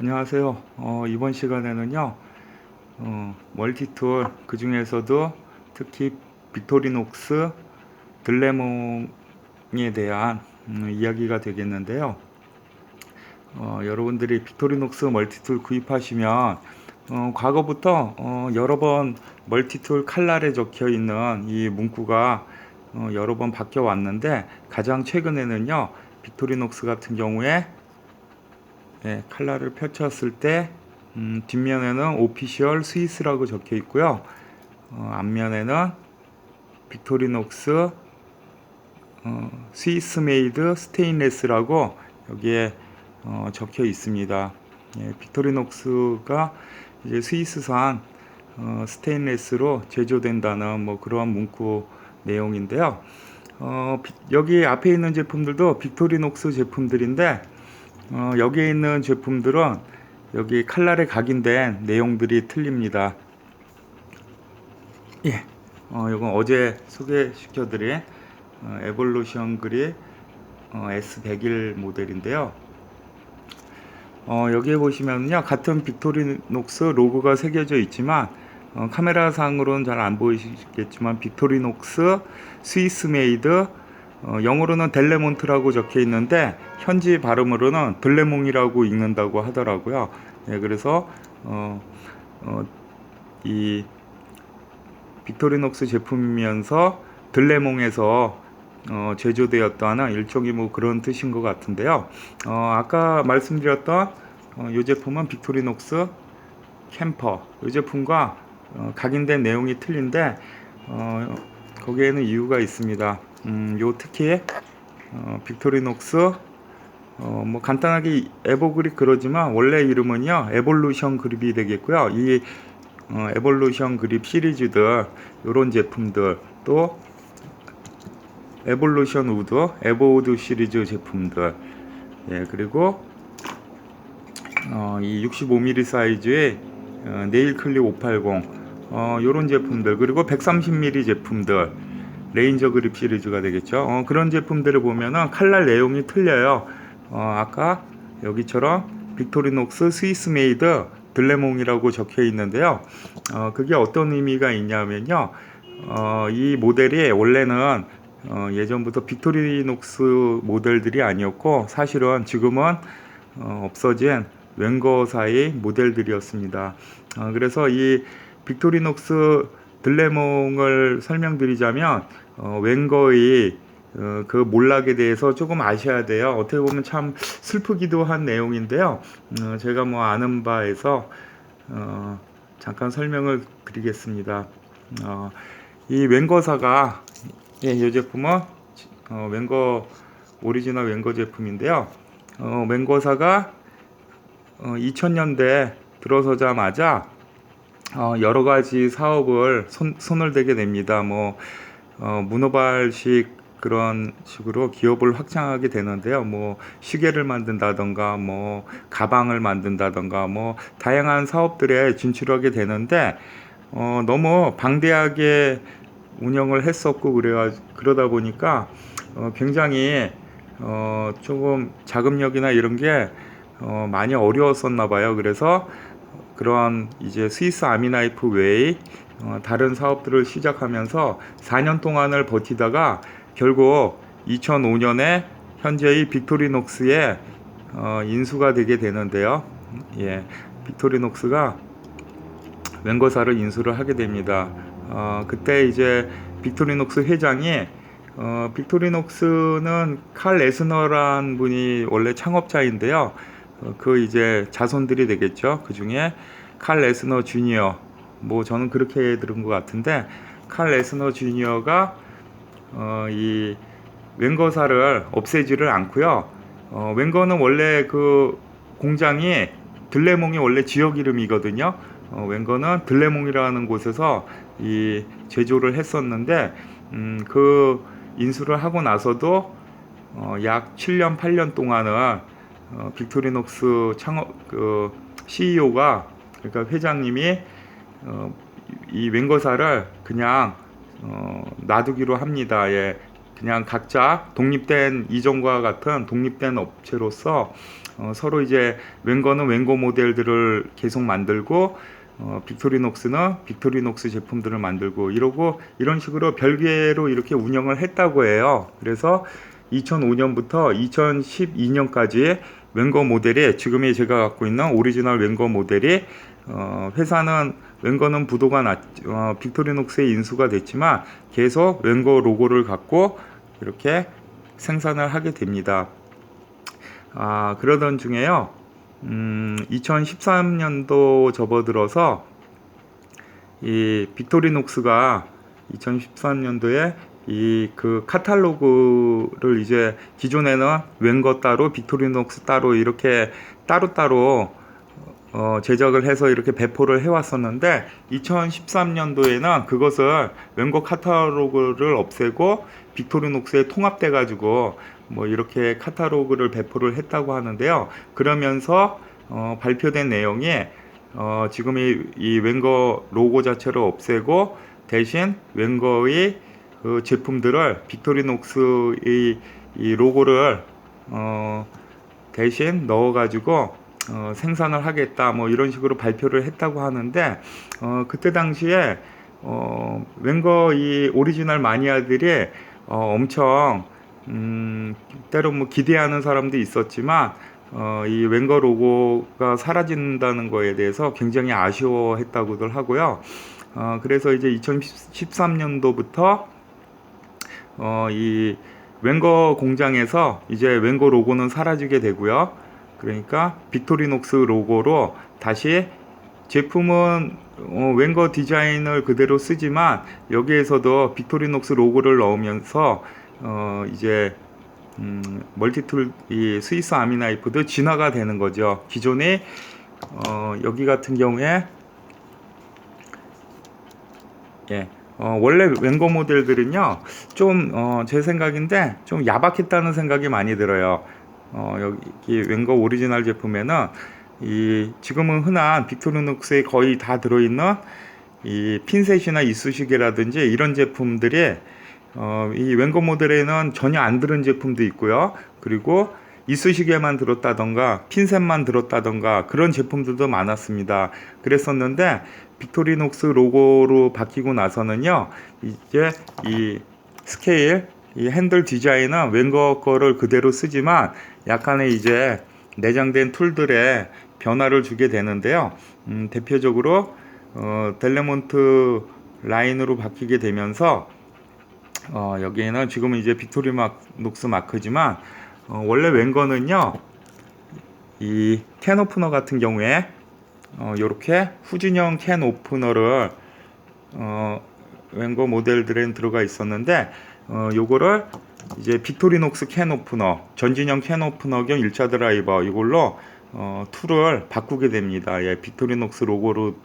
안녕하세요. 어, 이번 시간에는요, 어, 멀티툴 그 중에서도 특히 빅토리녹스 들레몽에 대한 음, 이야기가 되겠는데요. 어, 여러분들이 빅토리녹스 멀티툴 구입하시면 어, 과거부터 어, 여러 번 멀티툴 칼날에 적혀 있는 이 문구가 어, 여러 번 바뀌어 왔는데 가장 최근에는요 빅토리녹스 같은 경우에 예, 칼라를 펼쳤을 때 음, 뒷면에는 오피셜 스위스라고 적혀 있고요. 어, 앞면에는 빅토리녹스 어, 스위스 메이드 스테인레스라고 여기에 어, 적혀 있습니다. 예, 빅토리녹스가 이제 스위스산 어, 스테인레스로 제조된다는 뭐 그러한 문구 내용인데요. 어, 비- 여기 앞에 있는 제품들도 빅토리녹스 제품들인데 어, 여기에 있는 제품들은 여기 칼날에 각인된 내용들이 틀립니다. 예, 어, 이건 어제 소개시켜드린 어, 에볼루션 그립 어, S101 모델인데요. 어, 여기에 보시면요 같은 빅토리녹스 로고가 새겨져 있지만 어, 카메라 상으로는 잘 안 보이시겠지만 빅토리녹스 스위스 메이드 어, 영어로는 델레몬트라고 적혀 있는데 현지 발음으로는 들레몽이라고 읽는다고 하더라고요. 예, 그래서 어, 어, 이 빅토리녹스 제품이면서 들레몽에서 어, 제조되었다는 일종의 뭐 그런 뜻인 것 같은데요. 어, 아까 말씀드렸던 어, 이 제품은 빅토리녹스 캠퍼 이 제품과 어, 각인된 내용이 틀린데 어, 거기에는 이유가 있습니다. 음, 요 특히 어, 빅토리녹스 어, 뭐 간단하게 에보그립 그러지만 원래 이름은요 에볼루션 그립이 되겠고요. 이 어, 에볼루션 그립 시리즈들 이런 제품들 또 에볼루션 우드, 에보우드 시리즈 제품들. 예 그리고 어, 이 65mm 사이즈의 어, 네일 클립 580 어, 요런 제품들. 그리고 130mm 제품들 레인저 그립 시리즈가 되겠죠. 어, 그런 제품들을 보면은 칼날 내용이 틀려요. 어, 아까 여기처럼 빅토리녹스 스위스 메이드 들레몽이라고 적혀 있는데요. 어, 그게 어떤 의미가 있냐면요. 어, 이 모델이 원래는 어, 예전부터 빅토리녹스 모델들이 아니었고 사실은 지금은 어, 없어진 웬거사의 모델들이었습니다. 어, 그래서 이 빅토리녹스 들레몽을 설명드리자면 어, 웬거의 어, 그 몰락에 대해서 조금 아셔야 돼요. 어떻게 보면 참 슬프기도 한 내용인데요. 어, 제가 뭐 아는 바에서 어, 잠깐 설명을 드리겠습니다. 어, 이 웬거사가 예, 이 제품은 어, 웬거 오리지널 웬거 제품인데요. 어, 웬거사가 어, 2000년대 들어서자마자 어, 여러 가지 사업을 손, 손을 대게 됩니다. 뭐 어, 문어발식 그런 식으로 기업을 확장하게 되는데요. 뭐 시계를 만든다던가 뭐 가방을 만든다던가 뭐 다양한 사업들에 진출하게 되는데 어, 너무 방대하게 운영을 했었고 그래가 그러다 보니까 어, 굉장히 어, 조금 자금력이나 이런 게 어, 많이 어려웠었나 봐요. 그래서 그런 이제 스위스 아미나이프 외의 어, 다른 사업들을 시작하면서 4년 동안을 버티다가 결국 2005년에 현재의 빅토리녹스에 어, 인수가 되게 되는데요. 예, 빅토리녹스가 웬거사를 인수를 하게 됩니다. 어, 그때 이제 빅토리녹스 회장이 어, 빅토리녹스는 칼 에스너란 분이 원래 창업자인데요. 어, 그 이제 자손들이 되겠죠. 그 중에 칼 레스너 주니어, 뭐 저는 그렇게 들은 것 같은데 칼 레스너 주니어가 어, 이 웬거사를 없애지를 않고요. 어, 웬거는 원래 그 공장이 들레몽이 원래 지역 이름이거든요. 어, 웬거는 들레몽이라는 곳에서 이 제조를 했었는데 음, 그 인수를 하고 나서도 어, 약 7년 8년 동안은 어, 빅토리녹스 창업 그 CEO가 그러니까 회장님이 어, 이 웬거사를 그냥 어, 놔두기로 합니다. 예. 그냥 각자 독립된 이전과 같은 독립된 업체로서 어, 서로 이제 웬거는 웬거 모델들을 계속 만들고 어, 빅토리녹스는 빅토리녹스 제품들을 만들고 이러고 이런 식으로 별개로 이렇게 운영을 했다고 해요. 그래서 2005년부터 2012년까지 웬거 모델이 지금의 제가 갖고 있는 오리지널 웬거 모델이 어, 회사는 웬거는 부도가 났, 어, 빅토리녹스의 인수가 됐지만 계속 웬거 로고를 갖고 이렇게 생산을 하게 됩니다. 아, 그러던 중에요. 음, 2013년도 접어들어서 이 빅토리녹스가 2013년도에 이 그 카탈로그를 이제 기존에는 웬거 따로 빅토리녹스 따로 이렇게 따로따로 어, 제작을 해서 이렇게 배포를 해왔었는데 2013년도에는 그것을 웬거 카탈로그를 없애고 빅토리녹스에 통합돼 가지고 뭐 이렇게 카탈로그를 배포를 했다고 하는데요. 그러면서 어, 발표된 내용이 어, 지금 이, 이 웬거 로고 자체를 없애고 대신 웬거의 그 제품들을 빅토리녹스의 이 로고를 어, 대신 넣어가지고 어, 생산을 하겠다 뭐 이런 식으로 발표를 했다고 하는데 어, 그때 당시에 어, 웬거 이 오리지널 마니아들이 어, 엄청 음, 때로 뭐 기대하는 사람도 있었지만 어, 이 웬거 로고가 사라진다는 거에 대해서 굉장히 아쉬워했다고들 하고요. 어, 그래서 이제 2013년도부터 어, 이 웬거 공장에서 이제 웬거 로고는 사라지게 되고요. 그러니까 빅토리녹스 로고로 다시 제품은 어, 웬거 디자인을 그대로 쓰지만 여기에서도 빅토리녹스 로고를 넣으면서 어, 이제 음, 멀티툴 이 스위스 아미나이프도 진화가 되는 거죠. 기존에 어, 여기 같은 경우에 예. 어, 원래 웬거 모델들은요, 좀, 어, 제 생각인데, 좀 야박했다는 생각이 많이 들어요. 어, 여기 웬거 오리지널 제품에는, 이, 지금은 흔한 빅토리녹스에 거의 다 들어있는 이 핀셋이나 이쑤시개라든지 이런 제품들이, 어, 이 웬거 모델에는 전혀 안 들은 제품도 있고요. 그리고 이쑤시개만 들었다던가 핀셋만 들었다던가 그런 제품들도 많았습니다. 그랬었는데 빅토리녹스 로고로 바뀌고 나서는요 이제 이 스케일 이 핸들 디자인은 웬거 거를 그대로 쓰지만 약간의 이제 내장된 툴들에 변화를 주게 되는데요. 음, 대표적으로 어, 델레몬트 라인으로 바뀌게 되면서 어, 여기에는 지금은 이제 빅토리녹스 마크지만 어, 원래 웬거는요 이 캔 오프너 같은 경우에 어, 요렇게 후진형 캔 오프너를 어, 웬거 모델들엔 들어가 있었는데 어, 요거를 이제 빅토리녹스 캔 오프너 전진형 캔 오프너 겸 1차 드라이버 이걸로 어, 툴을 바꾸게 됩니다. 예, 빅토리녹스 로고로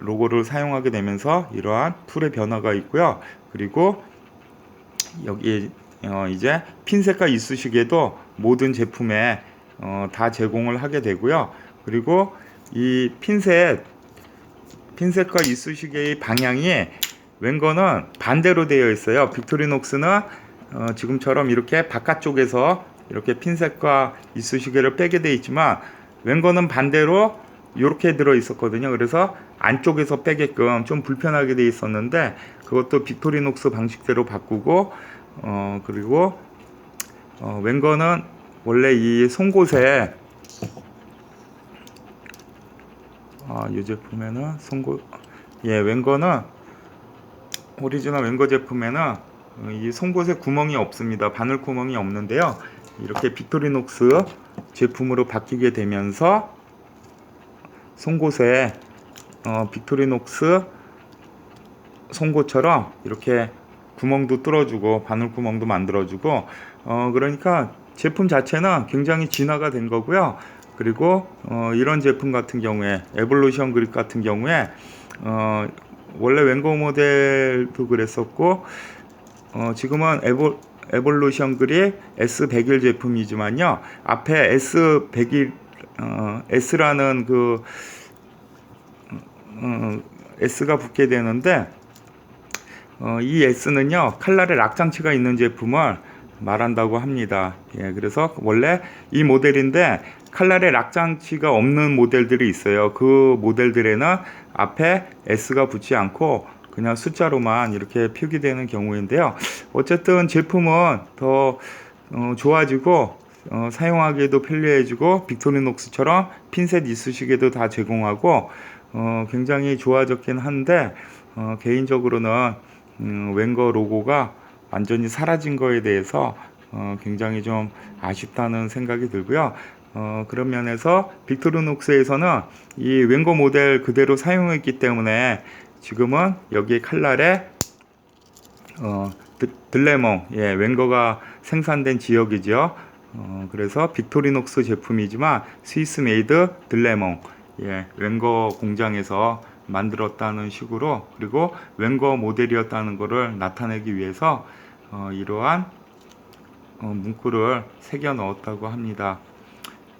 로고를 사용하게 되면서 이러한 툴의 변화가 있고요. 그리고 여기 어, 이제 핀셋과 이쑤시개도 모든 제품에 어, 다 제공을 하게 되고요. 그리고 이 핀셋 핀셋과 이쑤시개의 방향이 웬거는 반대로 되어 있어요. 빅토리녹스는 어, 지금처럼 이렇게 바깥쪽에서 이렇게 핀셋과 이쑤시개를 빼게 되어 있지만 웬거는 반대로 이렇게 들어 있었거든요. 그래서 안쪽에서 빼게끔 좀 불편하게 되어 있었는데 그것도 빅토리녹스 방식대로 바꾸고 어 그리고 어, 웬거는 원래 이 송곳에 아, 이 제품에는 송곳 예 웬거는 오리지널 웬거 제품에는 어, 이 송곳에 구멍이 없습니다. 바늘 구멍이 없는데요. 이렇게 빅토리녹스 제품으로 바뀌게 되면서 송곳에 어, 빅토리녹스 송곳처럼 이렇게 구멍도 뚫어주고 바늘 구멍도 만들어주고 어, 그러니까 제품 자체는 굉장히 진화가 된 거고요. 그리고 어, 이런 제품 같은 경우에 에볼루션 그립 같은 경우에 어, 원래 웬거 모델도 그랬었고 어, 지금은 에볼 에볼루션 그립 S101 제품이지만요. 앞에 S101 어, S라는 그 어, S가 붙게 되는데 어, 이 S는요 칼날에 락장치가 있는 제품을 말한다고 합니다. 예, 그래서 원래 이 모델인데 칼날에 락장치가 없는 모델들이 있어요. 그 모델들에는 앞에 S가 붙지 않고 그냥 숫자로만 이렇게 표기되는 경우인데요. 어쨌든 제품은 더 어, 좋아지고 어, 사용하기에도 편리해지고 빅토리녹스처럼 핀셋 이쑤시개도 다 제공하고 어, 굉장히 좋아졌긴 한데 어, 개인적으로는 음, 웬거 로고가 완전히 사라진 거에 대해서 어, 굉장히 좀 아쉽다는 생각이 들고요. 어, 그런 면에서 빅토리녹스에서는 이 웬거 모델 그대로 사용했기 때문에 지금은 여기 칼날에 어, 드- 들레몽, 예, 웬거가 생산된 지역이죠. 어, 그래서 빅토리녹스 제품이지만 스위스 메이드 들레몽, 예, 웬거 공장에서 만들었다는 식으로 그리고 웬거 모델이었다는 것을 나타내기 위해서 어, 이러한 어, 문구를 새겨 넣었다고 합니다.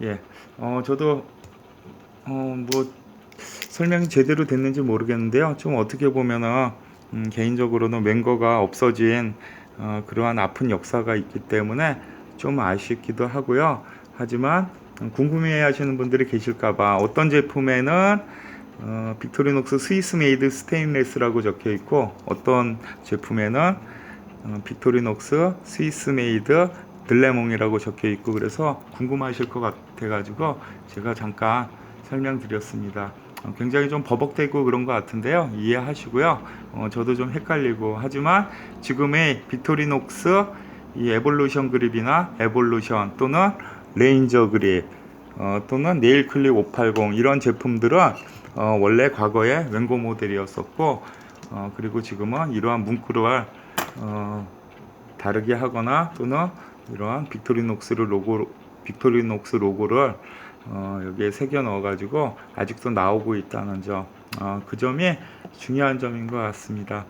예, 어, 저도 어, 뭐 설명이 제대로 됐는지 모르겠는데요. 좀 어떻게 보면은 음, 개인적으로는 맹거가 없어진 어, 그러한 아픈 역사가 있기 때문에 좀 아쉽기도 하고요. 하지만 음, 궁금해 하시는 분들이 계실까봐 어떤 제품에는 어, 빅토리녹스 스위스 메이드 스테인레스라고 적혀 있고 어떤 제품에는 어, 빅토리녹스 스위스 메이드 들레몽이라고 적혀 있고 그래서 궁금하실 것 같아가지고 제가 잠깐 설명드렸습니다. 어, 굉장히 좀 버벅대고 그런 것 같은데요. 이해하시고요. 어, 저도 좀 헷갈리고 하지만 지금의 빅토리녹스 이 에볼루션 그립이나 에볼루션 또는 레인저 그립 어, 또는 네일 클립 580 이런 제품들은 어, 원래 과거에 웬고 모델이었었고 어, 그리고 지금은 이러한 문구를 어, 다르게 하거나 또는 이러한 빅토리녹스를 로고 빅토리녹스 로고를 어, 여기에 새겨 넣어 가지고 아직도 나오고 있다는 점, 어, 그 점이 중요한 점인 것 같습니다.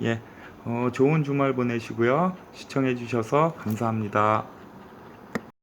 예, 어, 좋은 주말 보내시고요. 시청해 주셔서 감사합니다.